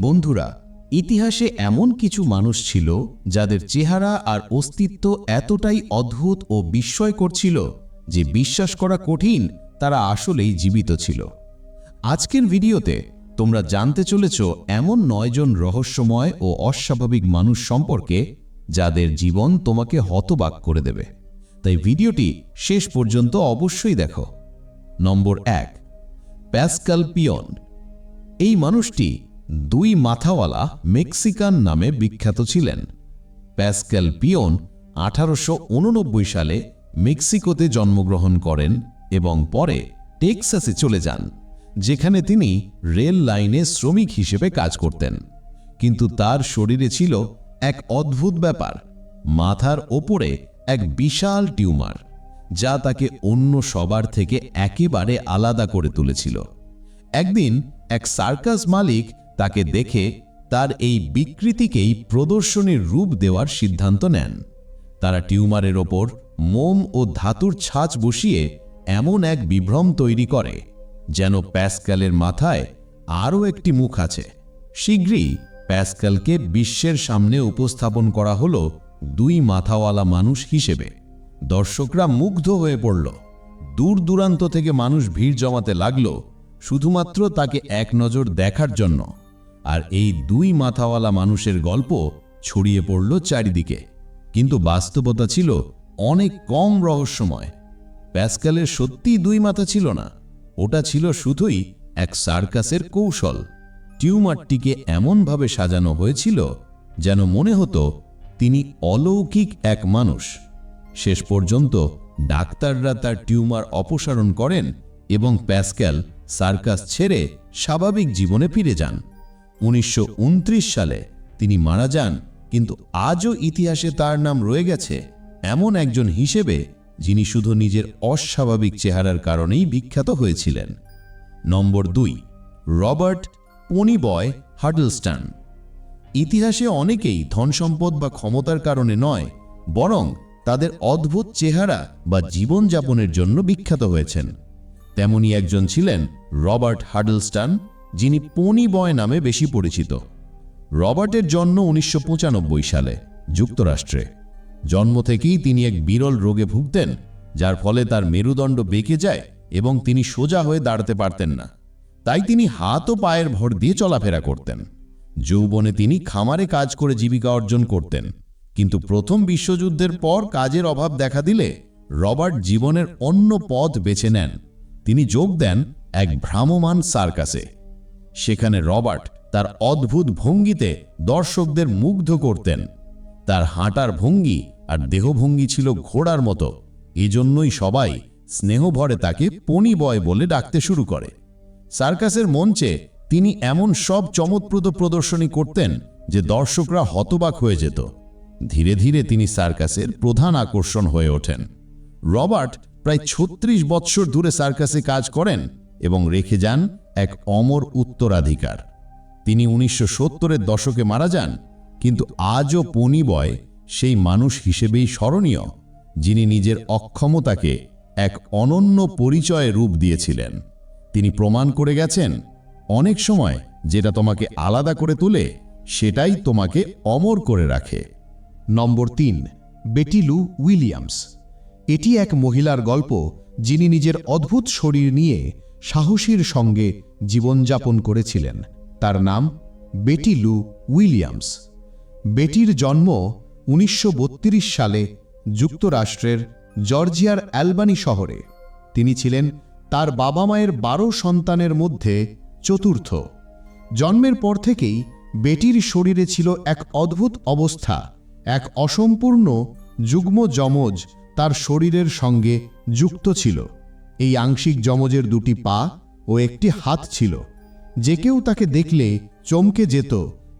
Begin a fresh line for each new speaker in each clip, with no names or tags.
বন্ধুরা, ইতিহাসে এমন কিছু মানুষ ছিল যাদের চেহারা আর অস্তিত্ব এতটাই অদ্ভুত ও বিস্ময়কর ছিল যে বিশ্বাস করা কঠিন তারা আসলেই জীবিত ছিল। আজকের ভিডিওতে তোমরা জানতে চলেছ এমন নয়জন রহস্যময় ও অস্বাভাবিক মানুষ সম্পর্কে যাদের জীবন তোমাকে হতবাক করে দেবে। তাই ভিডিওটি শেষ পর্যন্ত অবশ্যই দেখো। নম্বর এক, প্যাসকাল পিয়ন। এই মানুষটি দুই মাথাওয়ালা মেক্সিকান নামে বিখ্যাত ছিলেন। প্যাসকেল পিয়ন আঠারোশো উননব্বই সালে মেক্সিকোতে জন্মগ্রহণ করেন এবং পরে টেক্সাসে চলে যান, যেখানে তিনি রেল লাইনে শ্রমিক হিসেবে কাজ করতেন। কিন্তু তার শরীরে ছিল এক অদ্ভুত ব্যাপার, মাথার ওপরে এক বিশাল টিউমার, যা তাকে অন্য সবার থেকে একেবারে আলাদা করে তুলেছিল। একদিন এক সার্কাস মালিক তাকে দেখে তার এই বিকৃতিকেই প্রদর্শনীর রূপ দেওয়ার সিদ্ধান্ত নেন। তারা টিউমারের ওপর মোম ও ধাতুর ছাঁচ বসিয়ে এমন এক বিভ্রম তৈরি করে, যেন প্যাসকালের মাথায় আরও একটি মুখ আছে। শীঘ্রই প্যাসকালকে বিশ্বের সামনে উপস্থাপন করা হলো দুই মাথাওয়ালা মানুষ হিসেবে। দর্শকরা মুগ্ধ হয়ে পড়ল। দূর দূরান্ত থেকে মানুষ ভিড় জমাতে লাগল, শুধুমাত্র তাকে এক নজর দেখার জন্য। আর এই দুই মাথাওয়ালা মানুষের গল্প ছড়িয়ে পড়ল চারিদিকে। কিন্তু বাস্তবতা ছিল অনেক কম রহস্যময়। প্যাসকালের সত্যি দুই মাথা ছিল না। ওটা ছিল শুধুই এক সার্কাসের কৌশল। টিউমারটিকে এমনভাবে সাজানো হয়েছিল যেন মনে হতো তিনি অলৌকিক এক মানুষ। শেষ পর্যন্ত ডাক্তাররা তার টিউমার অপসারণ করেন এবং প্যাসক্যাল সার্কাস ছেড়ে স্বাভাবিক জীবনে ফিরে যান। উনিশশো উনত্রিশ সালে তিনি মারা যান, কিন্তু আজও ইতিহাসে তার নাম রয়ে গেছে। এমন একজন হিসেবে যিনি শুধু নিজের অস্বাভাবিক চেহারার কারণেই বিখ্যাত হয়েছিলেন। নম্বর দুই, রবার্ট পনিবয় হাডলস্টান। ইতিহাসে অনেকেই ধনসম্পদ বা ক্ষমতার কারণে নয়, বরং তাদের অদ্ভুত চেহারা বা জীবনযাপনের জন্য বিখ্যাত হয়েছেন। তেমনি একজন ছিলেন রবার্ট হাডলস্টান যিনি পনি বয় নামে বেশি পরিচিত। রবার্টের জন্ম উনিশশো পঁচানব্বই সালে, যুক্তরাষ্ট্রে। জন্ম থেকেই তিনি এক বিরল রোগে ভুগতেন, যার ফলে তার মেরুদণ্ড বেঁকে যায় এবং তিনি সোজা হয়ে দাঁড়াতে পারতেন না। তাই তিনি হাত ও পায়ের ভর দিয়ে চলাফেরা করতেন। যৌবনে তিনি খামারে কাজ করে জীবিকা অর্জন করতেন, কিন্তু প্রথম বিশ্বযুদ্ধের পর কাজের অভাব দেখা দিলে রবার্ট জীবনের অন্য পথ বেছে নেন। তিনি যোগ দেন এক ভ্রাম্যমান সার্কাসে। সেখানে রবার্ট তার অদ্ভুত ভঙ্গিতে দর্শকদের মুগ্ধ করতেন। তার হাঁটার ভঙ্গি আর দেহভঙ্গি ছিল ঘোড়ার মতো। এজন্যই সবাই স্নেহভরে তাকে পনি বয় বলে ডাকতে শুরু করে। সার্কাসের মঞ্চে তিনি এমন সব চমৎপ্রদ প্রদর্শনী করতেন যে দর্শকরা হতবাক হয়ে যেত। ধীরে ধীরে তিনি সার্কাসের প্রধান আকর্ষণ হয়ে ওঠেন। রবার্ট প্রায় ছত্রিশ বৎসর ধরে সার্কাসে কাজ করেন এবং রেখে যান এক অমর উত্তরাধিকার। তিনি উনিশশো সত্তরের দশকে মারা যান, কিন্তু আজও পনিবয় সেই মানুষ হিসেবেই স্মরণীয়, যিনি নিজের অক্ষমতাকে এক অনন্য পরিচয়ে রূপ দিয়েছিলেন। তিনি প্রমাণ করে গেছেন, অনেক সময় যেটা তোমাকে আলাদা করে তোলে, সেটাই তোমাকে অমর করে রাখে।
নম্বর তিন, বেটিলু উইলিয়ামস। এটি এক মহিলার গল্প, যিনি নিজের অদ্ভুত শরীর নিয়ে সাহসীর সঙ্গে জীবনযাপন করেছিলেন। তার নাম বেটি লু উইলিয়ামস। বেটির জন্ম উনিশশো বত্রিশ সালে যুক্তরাষ্ট্রের জর্জিয়ার অ্যালবানি শহরে। তিনি ছিলেন তার বাবা মায়ের বারো সন্তানের মধ্যে চতুর্থ। জন্মের পর থেকেই বেটির শরীরে ছিল এক অদ্ভুত অবস্থা, এক অসম্পূর্ণ যুগ্ম যমজ তার শরীরের সঙ্গে যুক্ত ছিল। এই আংশিক যমজের দুটি পা ও একটি হাত ছিল। যে কেউ তাকে দেখলে চমকে যেত,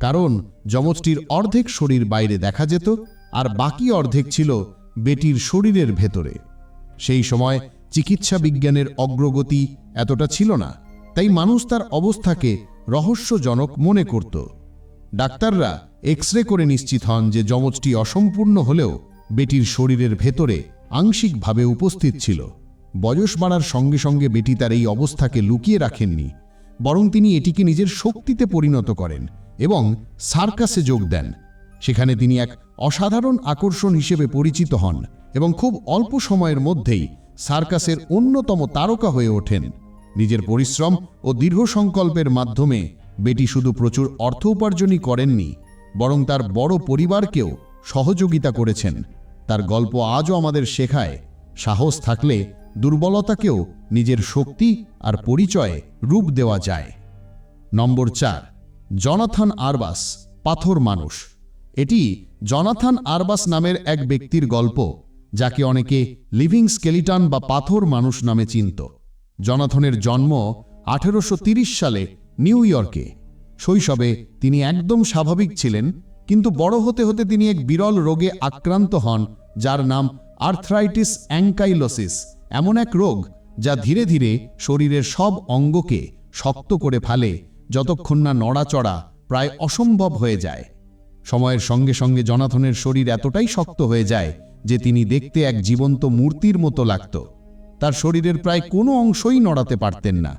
কারণ যমজটির অর্ধেক শরীর বাইরে দেখা যেত আর বাকি অর্ধেক ছিল বেটির শরীরের ভেতরে। সেই সময় চিকিৎসা বিজ্ঞানের অগ্রগতি এতটা ছিল না, তাই মানুষ তার অবস্থাকে রহস্যজনক মনে করত। ডাক্তাররা এক্স রে করে নিশ্চিত হন যে যমজটি অসম্পূর্ণ হলেও বেটির শরীরের ভেতরে আংশিকভাবে উপস্থিত ছিল। বয়স বাড়ার সঙ্গে সঙ্গে বেটি তার এই অবস্থাকে লুকিয়ে রাখেননি, বরং তিনি এটিকে নিজের শক্তিতে পরিণত করেন এবং সার্কাসে যোগ দেন। সেখানে তিনি এক অসাধারণ আকর্ষণ হিসেবে পরিচিত হন এবং খুব অল্প সময়ের মধ্যেই সার্কাসের অন্যতম তারকা হয়ে ওঠেন। নিজের পরিশ্রম ও দীর্ঘ সংকল্পের মাধ্যমে বেটি শুধু প্রচুর অর্থ উপার্জনই করেননি, বরং তার বড় পরিবারকেও সহযোগিতা করেছেন। তার গল্প আজও আমাদের শেখায়, সাহস থাকলে দুর্বলতাকেও নিজের শক্তি আর পরিচয়ে রূপ দেওয়া যায়। নম্বর চার, জনাথন আরবাস, পাথর মানুষ। এটি জনাথন আরবাস নামের এক ব্যক্তির গল্প, যাকে অনেকে লিভিং স্কেলিটন বা পাথর মানুষ নামে চিনত। জনাথনের জন্ম আঠেরোশো সালে নিউ ইয়র্কে। শৈশবে তিনি একদম স্বাভাবিক ছিলেন, কিন্তু বড় হতে হতে তিনি এক বিরল রোগে আক্রান্ত হন, যার নাম আর্থ্রাইটিস অ্যাঙ্কাইলোসিস। এমন এক রোগ যা ধীরে ধীরে শরীরের সব অঙ্গকে শক্ত করে ফেলে যতক্ষণ না নড়াচড়া প্রায় অসম্ভব হয়ে যায়। সময়ের সঙ্গে সঙ্গে জনাথনের শরীর এতটাই শক্ত হয়ে যায় যে তিনি দেখতে এক জীবন্ত মূর্তির মতো লাগত। তার শরীরের প্রায় কোনো অংশই নড়াতে পারতেন না।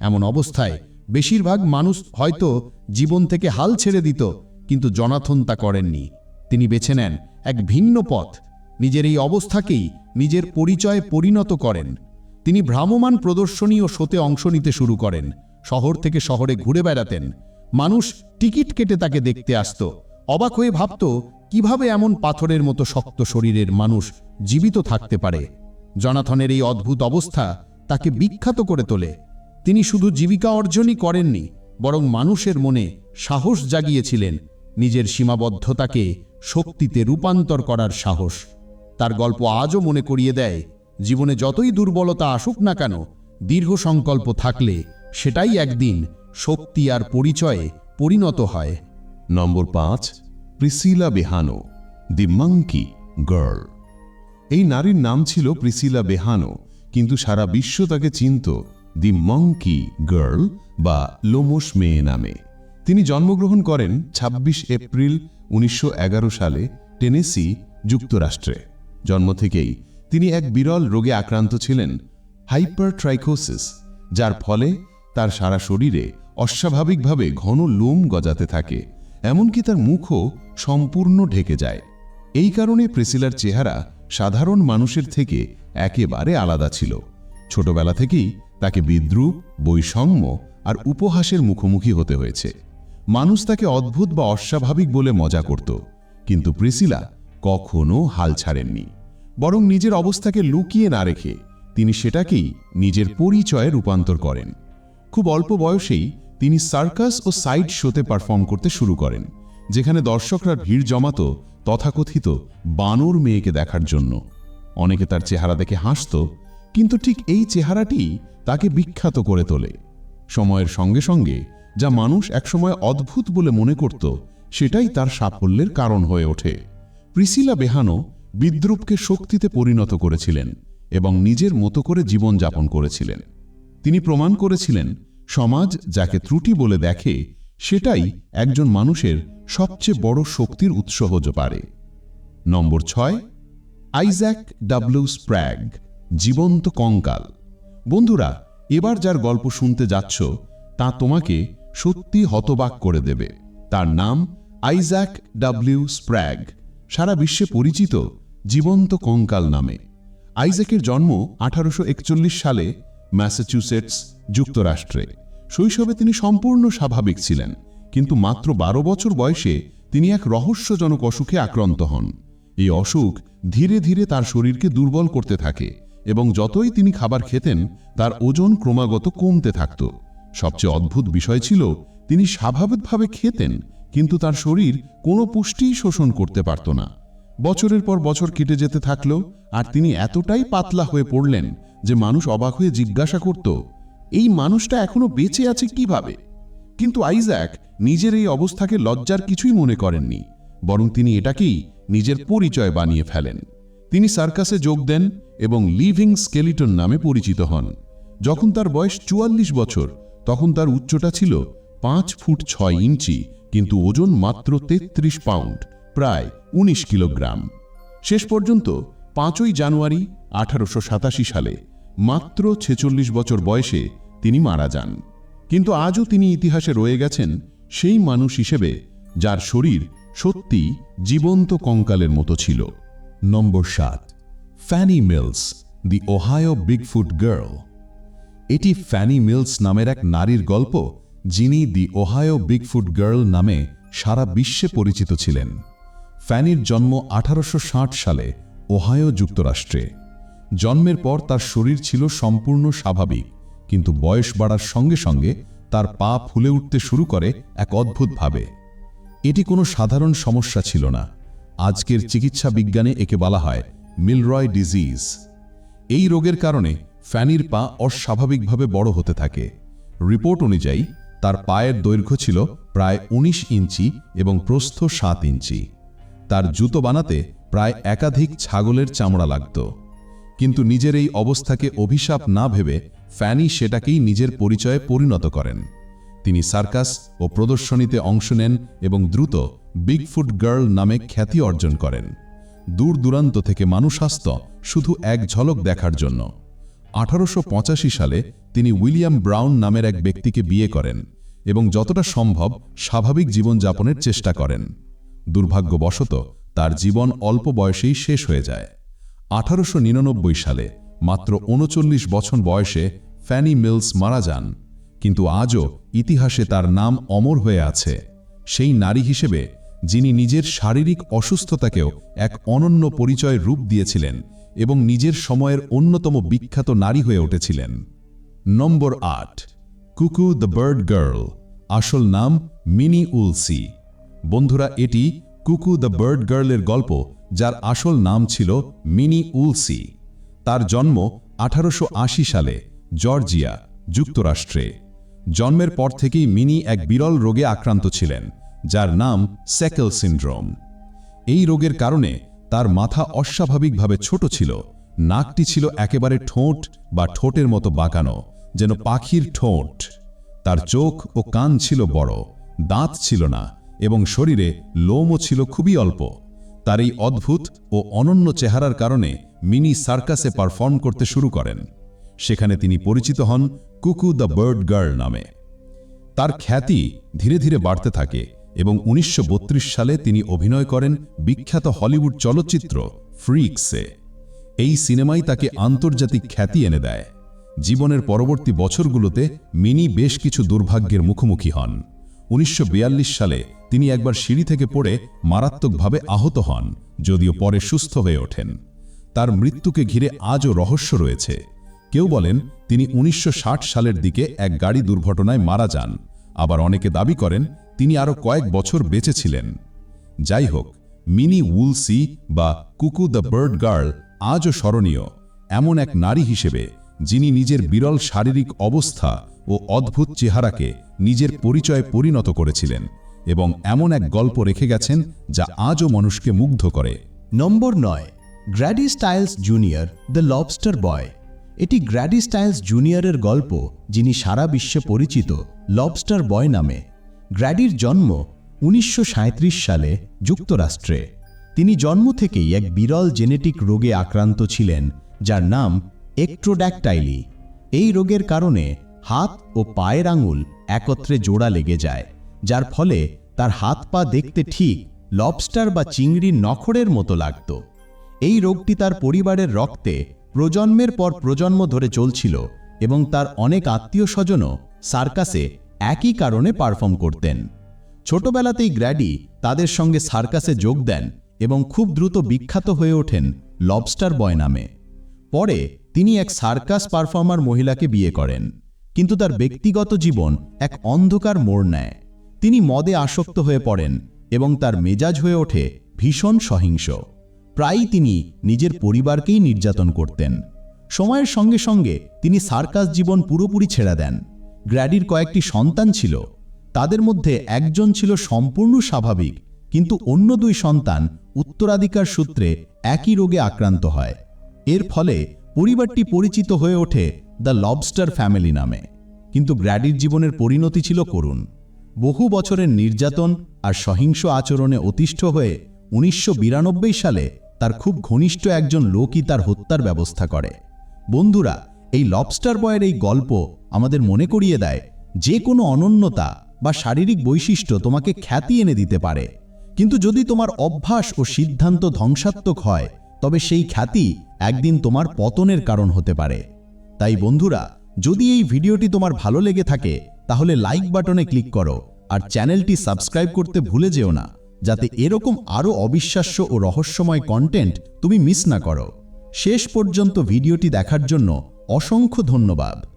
এমন অবস্থায় বেশিরভাগ মানুষ হয়তো জীবন থেকে হাল ছেড়ে দিত, কিন্তু জনাথন তা করেননি। তিনি বেছে নেন এক ভিন্ন পথ। নিজের এই অবস্থাকেই নিজের পরিচয়ে পরিণত করেন। তিনি ভ্রাম্যমাণ প্রদর্শনী ও শোতে অংশ নিতে শুরু করেন। শহর থেকে শহরে ঘুরে বেড়াতেন। মানুষ টিকিট কেটে তাকে দেখতে আসত। অবাক হয়ে ভাবত, কীভাবে এমন পাথরের মতো শক্ত শরীরের মানুষ জীবিত থাকতে পারে? জনাথনের এই অদ্ভুত অবস্থা তাকে বিখ্যাত করে তোলে। তিনি শুধু জীবিকা অর্জনই করেননি, বরং মানুষের মনে সাহস জাগিয়েছিলেন। নিজের সীমাবদ্ধতাকে শক্তিতে রূপান্তর করার সাহস। তার গল্প আজও মনে করিয়ে দেয়, জীবনে যতই দুর্বলতা আসুক না কেন, দীর্ঘ সংকল্প থাকলে সেটাই একদিন শক্তি আর পরিচয়ে পরিণত হয়।
নম্বর পাঁচ, Priscilla Behano, the monkey girl. এই নারীর নাম ছিল প্রিসিলা বেহানো, কিন্তু সারা বিশ্ব তাকে চিনত দি মঙ্কি গার্ল বা লোমস মেয়ে নামে। তিনি জন্মগ্রহণ করেন ২৬ এপ্রিল উনিশশো এগারো সালে টেনেসি, যুক্তরাষ্ট্রে। জন্ম থেকেই তিনি এক বিরল রোগে আক্রান্ত ছিলেন, হাইপারট্রাইকোসিস, যার ফলে তার সারা শরীরে অস্বাভাবিকভাবে ঘন লোম গজাতে থাকে, এমনকি তার মুখও সম্পূর্ণ ঢেকে যায়। এই কারণে প্রেসিলার চেহারা সাধারণ মানুষের থেকে একেবারে আলাদা ছিল। ছোটবেলা থেকেই তাকে বিদ্রুপ, বৈষম্য আর উপহাসের মুখোমুখি হতে হয়েছে। মানুষ তাকে অদ্ভুত বা অস্বাভাবিক বলে মজা করত, কিন্তু প্রিসিলা কখনো হাল ছাড়েননি, বরং নিজের অবস্থাকে লুকিয়ে না রেখে তিনি সেটাকেই নিজের পরিচয়ে রূপান্তর করেন। খুব অল্প বয়সেই তিনি সার্কাস ও সাইড শোতে পারফর্ম করতে শুরু করেন, যেখানে দর্শকরা ভিড় জমাত তথাকথিত বানর মেয়েকে দেখার জন্য। অনেকে তার চেহারা দেখে হাসত, কিন্তু ঠিক এই চেহারাটি তাকে বিখ্যাত করে তোলে। সময়ের সঙ্গে সঙ্গে যা মানুষ একসময় অদ্ভুত বলে মনে করত, সেটাই তার সাফল্যের কারণ হয়ে ওঠে। প্রিসিলা বেহানো বিদ্রুপকে শক্তিতে পরিণত করেছিলেন এবং নিজের মতো করে জীবনযাপন করেছিলেন। তিনি প্রমাণ করেছিলেন, সমাজ যাকে ত্রুটি বলে দেখে সেটাই একজন মানুষের সবচেয়ে বড় শক্তির উৎস হতে পারে। নম্বর ছয়, আইজ্যাক ডাব্লিউ স্প্র্যাগ, জীবন্ত কঙ্কাল। বন্ধুরা, এবার যার গল্প শুনতে যাচ্ছ, তা তোমাকে সত্যি হতবাক করে দেবে। তার নাম আইজ্যাক ডাব্লিউ স্প্র্যাগ। সারা বিশ্বে পরিচিত জীবন্ত কঙ্কাল নামে। আইজ্যাকের জন্ম আঠারোশো একচল্লিশ সালে ম্যাসাচুসেটস যুক্তরাষ্ট্রে। শৈশবে তিনি সম্পূর্ণ স্বাভাবিক ছিলেন, কিন্তু মাত্র বারো বছর বয়সে তিনি এক রহস্যজনক অসুখে আক্রান্ত হন। এই অসুখ ধীরে ধীরে তার শরীরকে দুর্বল করতে থাকে এবং যতই তিনি খাবার খেতেন, তার ওজন ক্রমাগত কমতে থাকত। সবচেয়ে অদ্ভুত বিষয় ছিল, তিনি স্বাভাবিকভাবে খেতেন কিন্তু তার শরীর কোনো পুষ্টিই শোষণ করতে পারত না। বছরের পর বছর কেটে যেতে থাকল আর তিনি এতটাই পাতলা হয়ে পড়লেন যে মানুষ অবাক হয়ে জিজ্ঞাসা করত, এই মানুষটা এখনও বেঁচে আছে কীভাবে? কিন্তু আইজ্যাক নিজের এই অবস্থাকে লজ্জার কিছুই মনে করেননি, বরং তিনি এটাকেই নিজের পরিচয় বানিয়ে ফেলেন। তিনি সার্কাসে যোগ দেন এবং লিভিং স্কেলিটন নামে পরিচিত হন। যখন তার বয়স চুয়াল্লিশ বছর, তখন তার উচ্চতা ছিল পাঁচ ফুট ছয় ইঞ্চি কিন্তু ওজন মাত্র তেত্রিশ পাউন্ড, প্রায় ১৯ কিলোগ্রাম। শেষ পর্যন্ত পাঁচই জানুয়ারি আঠারোশ সাতাশি সালে মাত্র ছেচল্লিশ বছর বয়সে তিনি মারা যান। কিন্তু আজও তিনি ইতিহাসে রয়ে গেছেন
সেই মানুষ হিসেবে যার শরীর সত্যি জীবন্ত কঙ্কালের মতো ছিল। নম্বর সাত, Fanny Mills, the Ohio Bigfoot girl. এটি ফ্যানি মিলস নামের এক নারীর গল্প যিনি দি ওহায়ো বিগফুট গার্ল নামে সারা বিশ্বে পরিচিত ছিলেন। ফ্যানির জন্ম আঠারোশো ষাট সালে ওহায়ো যুক্তরাষ্ট্রে। জন্মের পর তার শরীর ছিল সম্পূর্ণ স্বাভাবিক, কিন্তু বয়স বাড়ার সঙ্গে সঙ্গে তার পা ফুলে উঠতে শুরু করে এক অদ্ভুতভাবে। এটি কোনো সাধারণ সমস্যা ছিল না। আজকের চিকিৎসা বিজ্ঞানে একে বলা হয় মিলরয় ডিজিজ। এই রোগের কারণে ফ্যানির পা অস্বাভাবিকভাবে বড় হতে থাকে। রিপোর্ট অনুযায়ী তার পায়ের দৈর্ঘ্য ছিল প্রায় ১৯ ইঞ্চি এবং প্রস্থ সাত ইঞ্চি। তার জুতো বানাতে প্রায় একাধিক ছাগলের চামড়া লাগত। কিন্তু নিজের এই অবস্থাকে অভিশাপ না ভেবে ফ্যানি সেটাকেই নিজের পরিচয়ে পরিণত করেন। তিনি সার্কাস ও প্রদর্শনীতে অংশ নেন এবং দ্রুত বিগফুট গার্ল নামে খ্যাতি অর্জন করেন। দূর দূরান্ত থেকে মানুষ আসত শুধু এক ঝলক দেখার জন্য। আঠারোশো পঁচাশি সালে তিনি উইলিয়াম ব্রাউন নামের এক ব্যক্তিকে বিয়ে করেন এবং যতটা সম্ভব স্বাভাবিক জীবনযাপনের চেষ্টা করেন। দুর্ভাগ্যবশত তার জীবন অল্প বয়সেই শেষ হয়ে যায়। আঠারোশো নিরানব্বই সালে মাত্র উনচল্লিশ বছর বয়সে ফ্যানি মিলস মারা যান, কিন্তু আজও ইতিহাসে তার নাম অমর হয়ে আছে। সেই নারী হিসেবে যিনি নিজের শারীরিক অসুস্থতাকেও এক অনন্য পরিচয় রূপ দিয়েছিলেন এবং নিজের সময়ের অন্যতম বিখ্যাত নারী হয়ে উঠেছিলেন। নম্বর আট, কুকু দ্য বার্ড গার্ল, আসল নাম মিনি উলসি। বন্ধুরা, এটি কুকু দ্য বার্ড গার্লের গল্প, যার আসল নাম ছিল মিনি উলসি। তার জন্ম আঠারোশো আশি সালে জর্জিয়া, যুক্তরাষ্ট্রে। জন্মের পর থেকেই মিনি এক বিরল রোগে আক্রান্ত ছিলেন, যার নাম স্যাকেল সিন্ড্রোম। এই রোগের কারণে তার মাথা অস্বাভাবিকভাবে ছোট ছিল। নাকটি ছিল একেবারে ঠোঁট বা ঠোঁটের মতো বাঁকানো, যেন পাখির ঠোঁট। তার চোখ ও কান ছিল বড়, দাঁত ছিল না এবং শরীরে লোমও ছিল খুবই অল্প। তার এই অদ্ভুত ও অনন্য চেহারার কারণে মিনি সার্কাসে পারফর্ম করতে শুরু করেন। সেখানে তিনি পরিচিত হন কুকু দ্য বার্ড গার্ল নামে। তার খ্যাতি ধীরে ধীরে বাড়তে থাকে এবং উনিশশো বত্রিশ সালে তিনি অভিনয় করেন বিখ্যাত হলিউড চলচ্চিত্র ফ্রিক্সে। এই সিনেমাই তাকে আন্তর্জাতিক খ্যাতি এনে দেয়। জীবনের পরবর্তী বছরগুলোতে মিনি বেশ কিছু দুর্ভাগ্যের মুখোমুখি হন। উনিশশো বিয়াল্লিশ সালে তিনি একবার সিঁড়ি থেকে পড়ে মারাত্মকভাবে আহত হন, যদিও পরে সুস্থ হয়ে ওঠেন। তার মৃত্যুকে ঘিরে আজও রহস্য রয়েছে। কেউ বলেন তিনি উনিশশো ষাট সালের দিকে এক গাড়ি দুর্ঘটনায় মারা যান। আবার অনেকে দাবি করেন তিনি আরও কয়েক বছর বেঁচে ছিলেন যাই হোক, মিনি উলসি বা কুকু দ্য বার্ড গার্ল আজও স্মরণীয়, এমন এক নারী হিসেবে, যিনি নিজের বিরল শারীরিক অবস্থা ও অদ্ভুত চেহারাকে নিজের পরিচয়ে পরিণত করেছিলেন এবং এমন এক গল্প রেখে গেছেন যা আজও মানুষকে মুগ্ধ করে।
নম্বর নয়, Grady Stiles junior the lobster boy. এটি গ্র্যাডি স্টাইলস জুনিয়রের গল্প যিনি সারা বিশ্বে পরিচিত লবস্টার বয় নামে। গ্র্যাডির জন্ম উনিশশো সাঁইত্রিশ সালে যুক্তরাষ্ট্রে। তিনি জন্ম থেকেই এক বিরল জেনেটিক রোগে আক্রান্ত ছিলেন, যার নাম একট্রোড্যাকটাইলি এই রোগের কারণে হাত ও পায়ের আঙুল একত্রে জোড়া লেগে যায়, যার ফলে তার হাত পা দেখতে ঠিক লবস্টার বা চিংড়ির নখরের মতো লাগত। এই রোগটি তার পরিবারের রক্তে প্রজন্মের পর প্রজন্ম ধরে চলছিল এবং তার অনেক আত্মীয় স্বজনও সার্কাসে একই কারণে পারফর্ম করতেন। ছোটবেলাতেই গ্র্যাডি তাদের সঙ্গে সার্কাসে যোগ দেন এবং খুব দ্রুত বিখ্যাত হয়ে ওঠেন লবস্টার বয় নামে। পরে তিনি এক সার্কাস পারফর্মার মহিলাকে বিয়ে করেন, কিন্তু তার ব্যক্তিগত জীবন এক অন্ধকার মোড় নেয়। তিনি মদে আসক্ত হয়ে পড়েন এবং তার মেজাজ হয়ে ওঠে ভীষণ সহিংস। প্রায়ই তিনি নিজের পরিবারকেই নির্যাতন করতেন। সময়ের সঙ্গে সঙ্গে তিনি সার্কাস জীবন পুরোপুরি ছেড়ে দেন। গ্র্যাডির কয়েকটি সন্তান ছিল। তাদের মধ্যে একজন ছিল সম্পূর্ণ স্বাভাবিক, কিন্তু অন্য দুই সন্তান উত্তরাধিকার সূত্রে একই রোগে আক্রান্ত হয়। এর ফলে পরিবারটি পরিচিত হয়ে ওঠে দ্য লবস্টার ফ্যামিলি নামে। কিন্তু গ্র্যাডির জীবনের পরিণতি ছিল করুণ। বহু বছরের নির্যাতন আর সহিংস আচরণে অতিষ্ঠ হয়ে উনিশশো বিরানব্বই সালে তার খুব ঘনিষ্ঠ একজন লোকই তার হত্যার ব্যবস্থা করে। বন্ধুরা এই লবস্টার বয়ের এই গল্প আমাদের মনে করিয়ে দেয়, যে কোনো অনন্যতা বা শারীরিক বৈশিষ্ট্য তোমাকে খ্যাতি এনে দিতে পারে। কিন্তু যদি তোমার অভ্যাস ও সিদ্ধান্ত ধ্বংসাত্মক হয়, তবে সেই খ্যাতি একদিন তোমার পতনের কারণ হতে পারে। তাই বন্ধুরা, যদি এই ভিডিওটি তোমার ভালো লেগে থাকে, তাহলে লাইক বাটনে ক্লিক করো আর চ্যানেলটি সাবস্ক্রাইব করতে ভুলে যেও না, যাতে এরকম আরও অবিশ্বাস্য ও রহস্যময় কন্টেন্ট তুমি মিস না করো। শেষ পর্যন্ত ভিডিওটি দেখার জন্য অসংখ্য ধন্যবাদ।